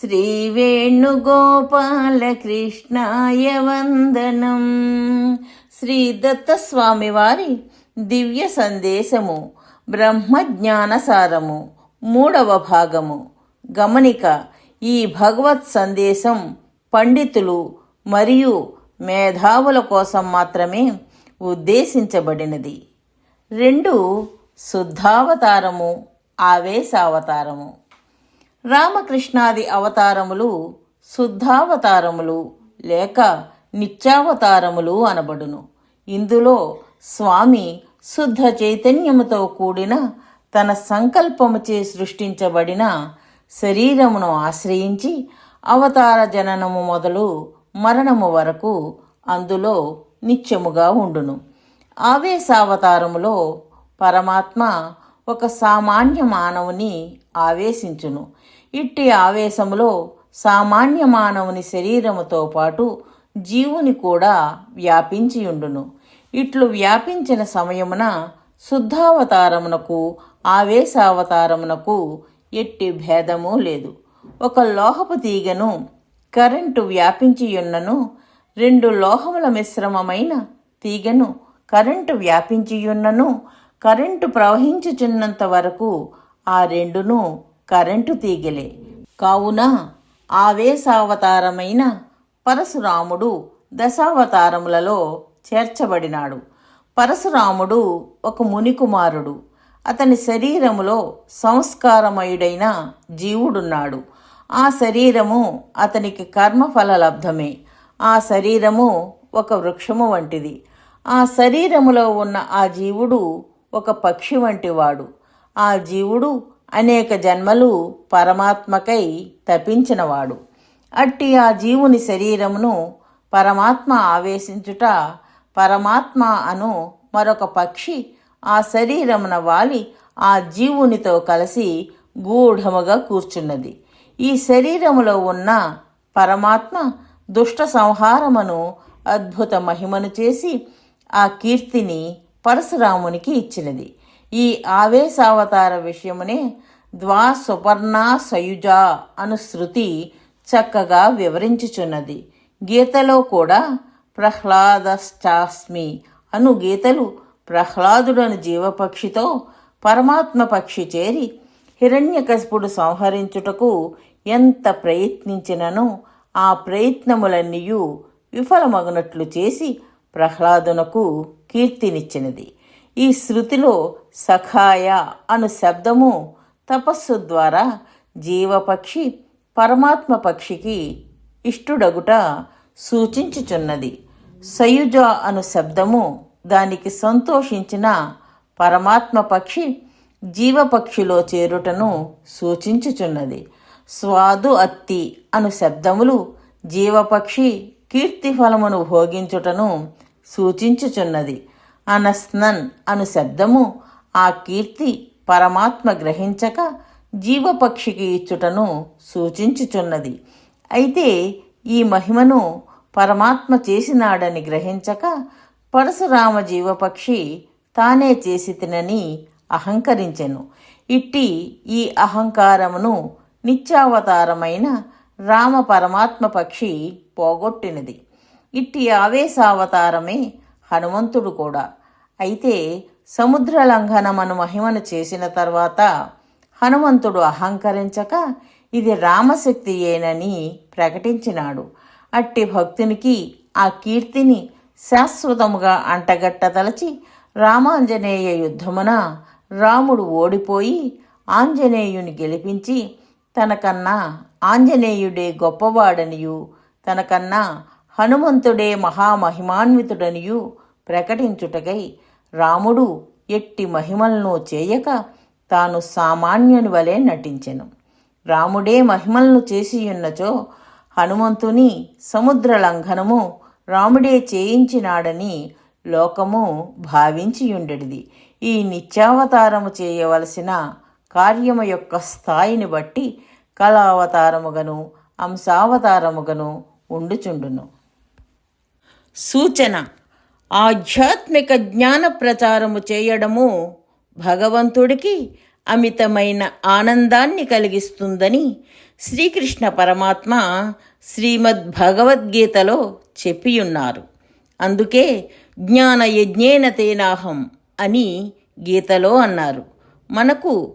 శ్రీవేణుగోపాలకృష్ణాయ వందనం. శ్రీ దత్తస్వామి వారి దివ్య సందేశము బ్రహ్మజ్ఞానసారము మూడవ భాగము. గమనిక ఈ భగవత్ సందేశం పండితులు మరియు మేధావుల కోసం మాత్రమే ఉద్దేశించబడినది. రెండు శుద్ధావతారము ఆవేశావతారము. రామకృష్ణాది అవతారములు శుద్ధావతారములు లేక నిత్యావతారములు అనబడును. ఇందులో స్వామి శుద్ధ చైతన్యముతో కూడిన తన సంకల్పముచే సృష్టించబడిన శరీరమును ఆశ్రయించి అవతార జననము మొదలు మరణము వరకు అందులో నిత్యముగా ఉండును. ఆవేశావతారములో పరమాత్మ ఒక సామాన్య మానవుని ఆవేశించును. ఇట్టి ఆవేశములో సామాన్య మానవుని శరీరముతో పాటు జీవుని కూడా వ్యాపించియుండును. ఇట్లు వ్యాపించిన సమయమున శుద్ధావతారమునకు ఆవేశావతారమునకు ఎట్టి భేదము లేదు. ఒక లోహపు తీగను కరెంటు వ్యాపించియున్నను రెండు లోహముల మిశ్రమమైన తీగను కరెంటు వ్యాపించియున్నను కరెంటు ప్రవహించుచున్నంత వరకు ఆ రెండును కరెంటు తీగలే. కావున ఆవేశావతారమైన పరశురాముడు దశావతారములలో చేర్చబడినాడు. పరశురాముడు ఒక మునికుమారుడు. అతని శరీరములో సంస్కారమయుడైన జీవుడున్నాడు. ఆ శరీరము అతనికి కర్మఫల లబ్ధమే. ఆ శరీరము ఒక వృక్షము వంటిది. ఆ శరీరములో ఉన్న ఆ జీవుడు ఒక పక్షి వంటివాడు ఆ జీవుడు అనేక జన్మలు పరమాత్మకై తపించినవాడు. అట్టి ఆ జీవుని శరీరమును పరమాత్మ ఆవేశించుట పరమాత్మ అను మరొక పక్షి ఆ శరీరమున వాలి ఆ జీవునితో కలిసి గూఢముగా కూర్చున్నది. ఈ శరీరములో ఉన్న పరమాత్మ దుష్ట సంహారమును అద్భుత మహిమను చేసి ఆ కీర్తిని పరశురామునికి ఇచ్చినది. ఈ ఆవేశావతార విషయమునే ద్వా సుపర్ణ సయుజ అను శృతి చక్కగా వివరించుచున్నది. గీతలో కూడా ప్రహ్లాదశ్చాస్మి అను గీతలు ప్రహ్లాదుడను జీవపక్షితో పరమాత్మ పక్షి చేరి హిరణ్యకశపుడు సంహరించుటకు ఎంత ప్రయత్నించినను ఆ ప్రయత్నములన్నీయు విఫలమగునట్లు చేసి ప్రహ్లాదునకు కీర్తినిచ్చినది. ఈ శృతిలో సఖాయ అను శబ్దము తపస్సు ద్వారా జీవపక్షి పరమాత్మ పక్షికి ఇష్టుడగుట సూచించుచున్నది. సయుజ అను శబ్దము దానికి సంతోషించిన పరమాత్మ పక్షి జీవపక్షిలో చేరుటను సూచించుచున్నది. స్వాదు అత్తి అను శబ్దములు జీవపక్షి కీర్తిఫలమును భోగించుటను సూచించుచున్నది. అనస్నన్ అను శబ్దము ఆ కీర్తి పరమాత్మ గ్రహించక జీవపక్షికి ఇచ్చుటను సూచించుచున్నది. అయితే ఈ మహిమను పరమాత్మ చేసినాడని గ్రహించక పరశురామ జీవపక్షి తానే చేసి తినని అహంకరించెను. ఇట్టి ఈ అహంకారమును నిత్యావతారమైన రామ పరమాత్మ పక్షి పోగొట్టినది. ఇట్టి ఆవేశావతారమే హనుమంతుడు కూడా. అయితే సముద్ర లంఘనమను మహిమను చేసిన తర్వాత హనుమంతుడు అహంకరించక ఇది రామశక్తియేనని ప్రకటించినాడు. అట్టి భక్తునికి ఆ కీర్తిని శాశ్వతముగా అంటగట్టదలచి రామాంజనేయ యుద్ధమున రాముడు ఓడిపోయి ఆంజనేయుని గెలిపించి తనకన్నా ఆంజనేయుడే గొప్పవాడనియు తనకన్నా హనుమంతుడే మహామహిమాన్వితుడనియు ప్రకటించుటకై రాముడు ఎట్టి మహిమలను చేయక తాను సామాన్యుని వలె నటించెను. రాముడే మహిమలను చేసియున్నచో హనుమంతుని సముద్ర లంఘనము రాముడే చేయించినాడని లోకము భావించియుండెడిది. ఈ నిత్యావతారము చేయవలసిన కార్యము యొక్క స్థాయిని బట్టి కళావతారముగను అంశావతారముగను ఉండుచుండును. సూచన ఆధ్యాత్మిక జ్ఞాన ప్రచారము చేయడము భగవంతుడికి అమితమైన ఆనందాన్ని కలిగిస్తుందని శ్రీకృష్ణ పరమాత్మ శ్రీమద్ భగవద్గీతలో చెప్పియున్నారు. అందుకే జ్ఞాన యజ్ఞేన తేనాహం అని గీతలో అన్నారు. మనకు